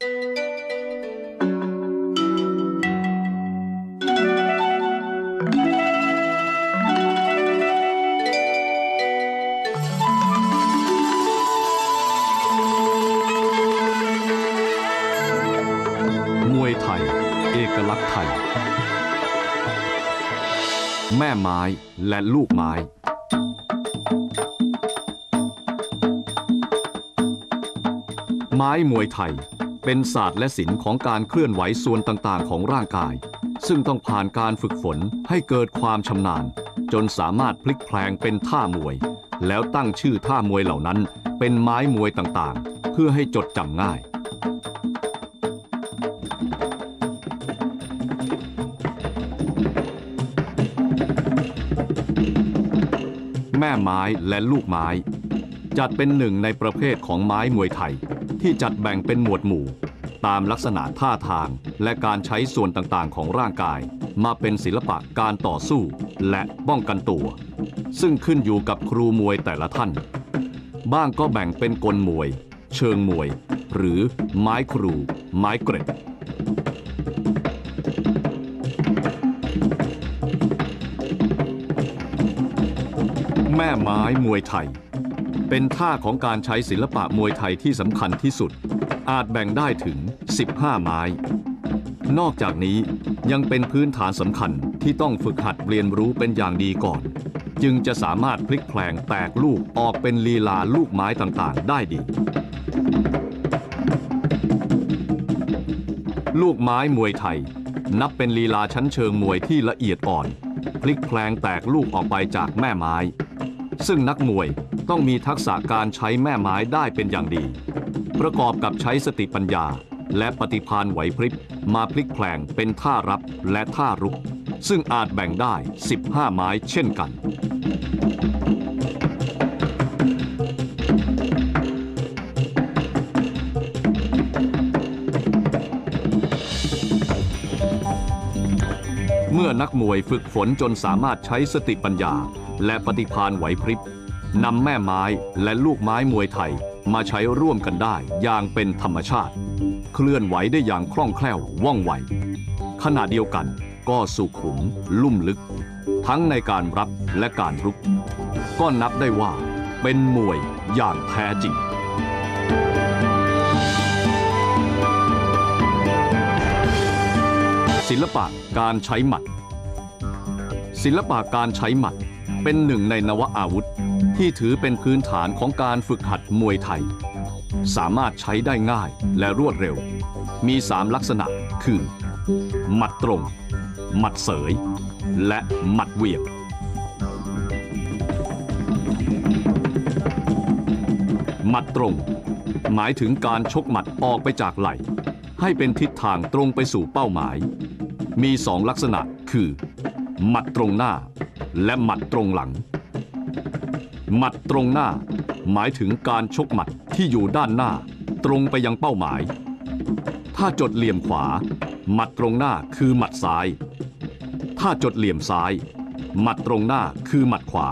มวยไทย เอกลักษณ์ไทย แม่ไม้และลูกไม้ไม้มวยไทย เป็นศาสตร์และศิลป์ของการเคลื่อนไหวส่วนต่างๆ ของร่างกาย ซึ่งต้องผ่านการฝึกฝนให้เกิดความชำนาญ จนสามารถพลิกแพลงเป็นท่ามวย แล้วตั้งชื่อท่ามวยเหล่านั้น เป็นไม้มวยต่างๆ เพื่อให้จดจำง่ายแม่ไม้และลูกไม้ จัดเป็นหนึ่งในประเภทของไม้มวยไทย ที่จัดแบ่งเป็นหมวดหมู่ ตามลักษณะท่าทาง และการใช้ส่วนต่างๆ ของร่างกาย มาเป็นศิลปะการต่อสู้ และป้องกันตัว ซึ่งขึ้นอยู่กับครูมวยแต่ละท่าน บ้างก็แบ่งเป็นกลมวย เชิงมวย หรือไม้ครู ไม้เกร็ดแม่ไม้มวยไทย เป็นท่าของการใช้ศิลปะมวยไทยที่สำคัญที่สุด อาจแบ่งได้ถึง 15 ไม้ นอกจากนี้ยังเป็นพื้นฐานสำคัญที่ต้องฝึกหัดเรียนรู้เป็นอย่างดีก่อน จึงจะสามารถพลิกแพลงแตกลูกออกเป็นลีลาลูกไม้ต่างๆ ได้ดี ลูกไม้มวยไทย นับเป็นลีลาชั้นเชิงมวยที่ละเอียดอ่อน พลิกแพลงแตกลูกออกไปจากแม่ไม้ ซึ่งนักมวยต้องมีทักษะการใช้แม่ไม้ได้เป็นอย่างดี ประกอบกับใช้สติปัญญา และปฏิภาณไหวพริบมาพลิกแพลงเป็นท่ารับและท่ารุก ซึ่งอาจแบ่งได้ 15 ไม้เช่นกัน เมื่อนักมวยฝึกฝนจนสามารถใช้สติปัญญา และปฏิภาณไหวพริบนำแม่ไม้และลูกไม้มวยไทย มาใช้ร่วมกันได้อย่างเป็นธรรมชาติ เคลื่อนไหวได้อย่างคล่องแคล่วว่องไว ขณะเดียวกันก็สุขุม ลุ่มลึก ทั้งในการรับและการรุก ก็นับได้ว่าเป็นมวยอย่างแท้จริงศิลปะการใช้หมัด ศิลปะการใช้หมัดเป็นหนึ่งในนวอาวุธ ที่ถือเป็นพื้นฐานของการฝึกหัดมวยไทย สามารถใช้ได้ง่ายและรวดเร็ว มีสามลักษณะคือ หมัดตรง หมัดเสย และหมัดเวียงหมัดตรง หมายถึงการชกหมัดออกไปจากไหล่ ให้เป็นทิศทางตรงไปสู่เป้าหมาย มีสองลักษณะคือ หมัดตรงหน้า และหมัดตรงหลัง หมัดตรงหน้า หมายถึงการชกหมัดที่อยู่ด้านหน้า ตรงไปยังเป้าหมาย ถ้าจดเหลี่ยมขวา หมัดตรงหน้าคือหมัดซ้าย ถ้าจดเหลี่ยมซ้าย หมัดตรงหน้าคือหมัดขวา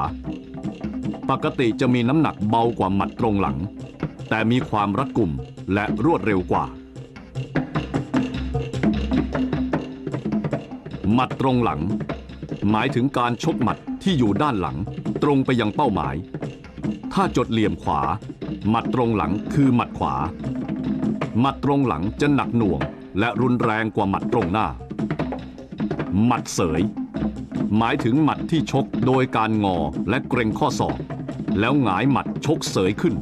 ปกติจะมีน้ำหนักเบากว่าหมัดตรงหลัง แต่มีความรัดกุมและรวดเร็วกว่า หมัดตรงหลัง หมายถึงการชกหมัดที่อยู่ด้านหลัง ตรงไปยังเป้าหมาย ถ้าจดเหลี่ยมขวา หมัดตรงหลังคือหมัดขวา หมัดตรงหลังจะหนักหน่วง และรุนแรงกว่าหมัดตรงหน้า หมัดเสย หมายถึงหมัดที่ชกโดยการงอและเกรงข้อศอก แล้วหงายหมัดชกเสยขึ้น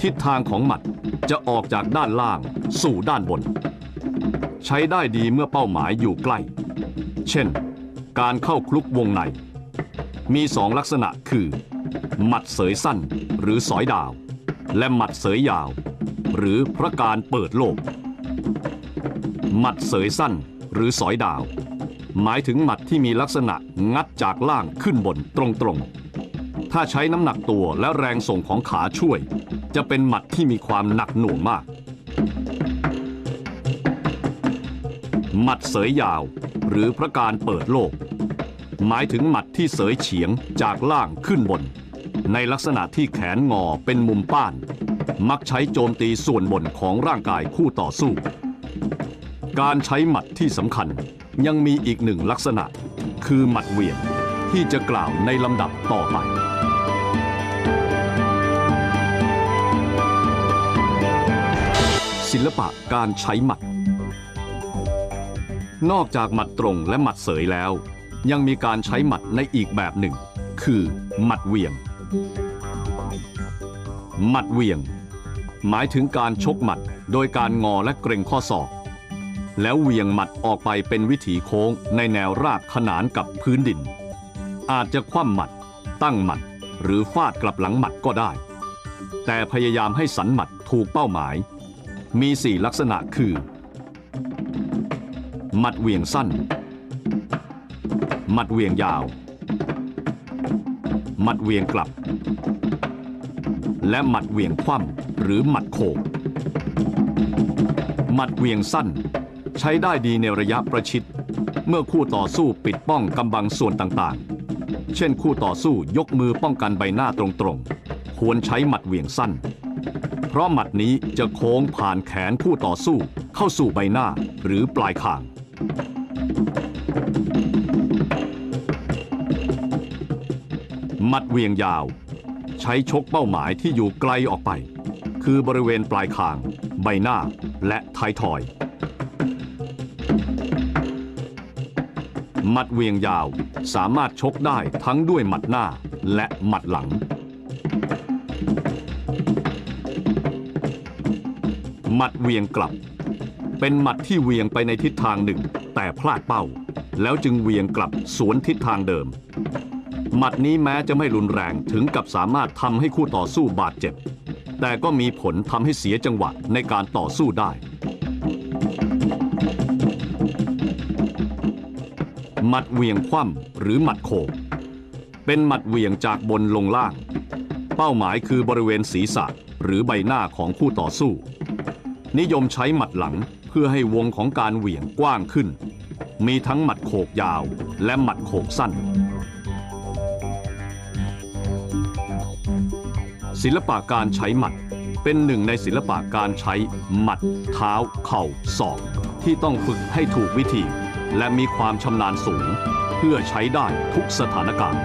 ทิศทางของหมัดจะออกจากด้านล่างสู่ด้านบน ใช้ได้ดีเมื่อเป้าหมายอยู่ใกล้ เช่น การเข้าคลุกวงใน มีสองลักษณะคือ หมัดเสยสั้นหรือสอยดาว และหมัดเสยยาว หรือพระการเปิดโลก หมัดเสยสั้นหรือสอยดาว หมายถึงหมัดที่มีลักษณะงัดจากล่างขึ้นบนตรงๆ ถ้าใช้น้ำหนักตัวและแรงส่งของขาช่วย จะเป็นหมัดที่มีความหนักหน่วงมาก หมัดเสยยาว หรือพระการเปิดโลก หมายถึงหมัดที่เสยเฉียงจากล่างขึ้นบน ในลักษณะที่แขนงอเป็นมุมป้าน มักใช้โจมตีส่วนบนของร่างกายคู่ต่อสู้ การใช้หมัดที่สำคัญยังมีอีกหนึ่งลักษณะ คือหมัดเหวี่ยงที่จะกล่าวในลำดับต่อไปศิลปะการใช้หมัด นอกจากหมัดตรงและหมัดเสยแล้ว ยังมีการใช้หมัดในอีกแบบหนึ่ง คือหมัดเวียง หมัดเวียง หมายถึงการชกหมัดโดยการงอและเกรงข้อศอก แล้วเวียงหมัดออกไปเป็นวิถีโค้งในแนวราบขนานกับพื้นดิน อาจจะคว่ำหมัด ตั้งหมัด หรือฟาดกลับหลังหมัดก็ได้ แต่พยายามให้สันหมัดถูกเป้าหมาย มีสี่ลักษณะคือ หมัดเวียงสั้น หมัดเวียงยาว หมัดเวียงกลับ และหมัดเวียงคว่ำหรือหมัดโขกหมัดเวียงสั้น ใช้ได้ดีในระยะประชิด เมื่อคู่ต่อสู้ปิดป้องกำบังส่วนต่างๆ เช่นคู่ต่อสู้ยกมือป้องกันใบหน้าตรงๆ ควรใช้หมัดเวียงสั้น เพราะหมัดนี้จะโค้งผ่านแขนคู่ต่อสู้เข้าสู่ใบหน้าหรือปลายคาง มัดเวียงยาว ใช้ชกเป้าหมายที่อยู่ไกลออกไป คือบริเวณปลายคาง ใบหน้าและท้ายทอยหมัดเวียงยาวสามารถชกได้ทั้งด้วยหมัดหน้าและหมัดหลัง หมัดเวียงกลับ เป็นหมัดที่เวียงไปในทิศทางหนึ่ง แต่พลาดเป้า แล้วจึงเวียงกลับสวนทิศทางเดิม หมัดนี้แม้จะไม่รุนแรงถึงกับสามารถทำให้คู่ต่อสู้บาดเจ็บ แต่ก็มีผลทำให้เสียจังหวะในการต่อสู้ได้ หมัดเหวียงคว่ำหรือหมัดโขกเป็นหมัดเหวียงจากบนลงล่าง เป้าหมายคือบริเวณศีรษะหรือใบหน้าของคู่ต่อสู้ นิยมใช้หมัดหลังเพื่อให้วงของการเหวี่ยงกว้างขึ้น มีทั้งหมัดโขกยาวและหมัดโขกสั้น ศิลปะการใช้หมัด เป็นหนึ่งในศิลปะการใช้หมัด เท้า เข่าศอก ที่ต้องฝึกให้ถูกวิธี และมีความชำนาญสูง เพื่อใช้ได้ทุกสถานการณ์